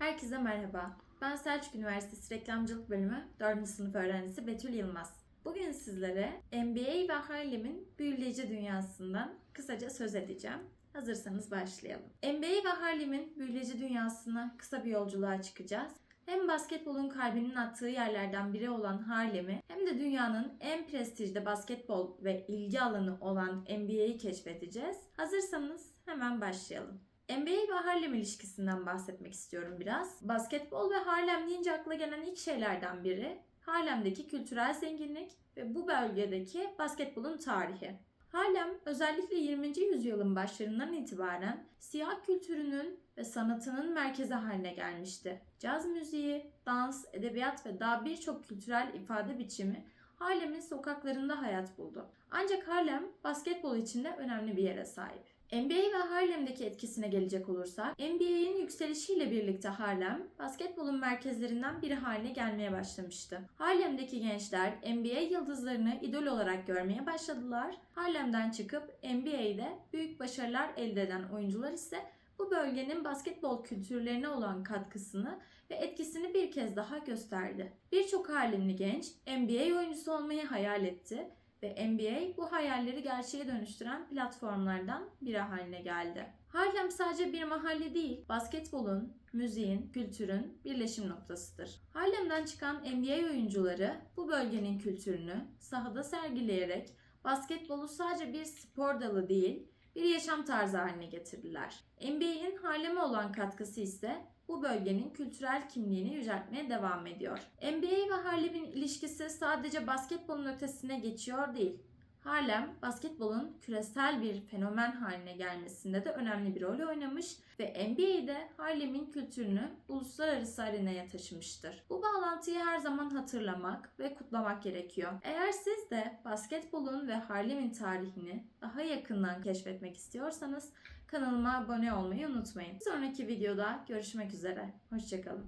Herkese merhaba. Ben Selçuk Üniversitesi Reklamcılık Bölümü 4. sınıf öğrencisi Betül Yılmaz. Bugün sizlere NBA ve Harlem'in büyüleyici dünyasından kısaca söz edeceğim. Hazırsanız başlayalım. NBA ve Harlem'in büyüleyici dünyasına kısa bir yolculuğa çıkacağız. Hem basketbolun kalbinin attığı yerlerden biri olan Harlem'i hem de dünyanın en prestijli basketbol ve ilgi alanı olan NBA'yi keşfedeceğiz. Hazırsanız hemen başlayalım. NBA ve Harlem ilişkisinden bahsetmek istiyorum biraz. Basketbol ve Harlem deyince akla gelen ilk şeylerden biri Harlem'deki kültürel zenginlik ve bu bölgedeki basketbolun tarihi. Harlem özellikle 20. yüzyılın başlarından itibaren siyah kültürünün ve sanatının merkezi haline gelmişti. Caz müziği, dans, edebiyat ve daha birçok kültürel ifade biçimi Harlem'in sokaklarında hayat buldu. Ancak Harlem basketbol için de önemli bir yere sahip. NBA ve Harlem'deki etkisine gelecek olursak, NBA'in yükselişiyle birlikte Harlem, basketbolun merkezlerinden biri haline gelmeye başlamıştı. Harlem'deki gençler NBA yıldızlarını idol olarak görmeye başladılar. Harlem'den çıkıp NBA'de büyük başarılar elde eden oyuncular ise bu bölgenin basketbol kültürlerine olan katkısını ve etkisini bir kez daha gösterdi. Birçok Harlemli genç NBA oyuncusu olmayı hayal etti ve NBA bu hayalleri gerçeğe dönüştüren platformlardan biri haline geldi. Harlem sadece bir mahalle değil, basketbolun, müziğin, kültürün birleşim noktasıdır. Harlem'den çıkan NBA oyuncuları bu bölgenin kültürünü sahada sergileyerek basketbolu sadece bir spor dalı değil, bir yaşam tarzı haline getirdiler. NBA'in Harlem'e olan katkısı ise bu bölgenin kültürel kimliğini yüceltmeye devam ediyor. NBA ve Harlem'in ilişkisi sadece basketbolun ötesine geçiyor değil. Harlem, basketbolun küresel bir fenomen haline gelmesinde de önemli bir rol oynamış ve NBA'de Harlem'in kültürünü uluslararası arenaya taşımıştır. Bu bağlantıyı her zaman hatırlamak ve kutlamak gerekiyor. Eğer siz de basketbolun ve Harlem'in tarihini daha yakından keşfetmek istiyorsanız kanalıma abone olmayı unutmayın. Bir sonraki videoda görüşmek üzere. Hoşçakalın.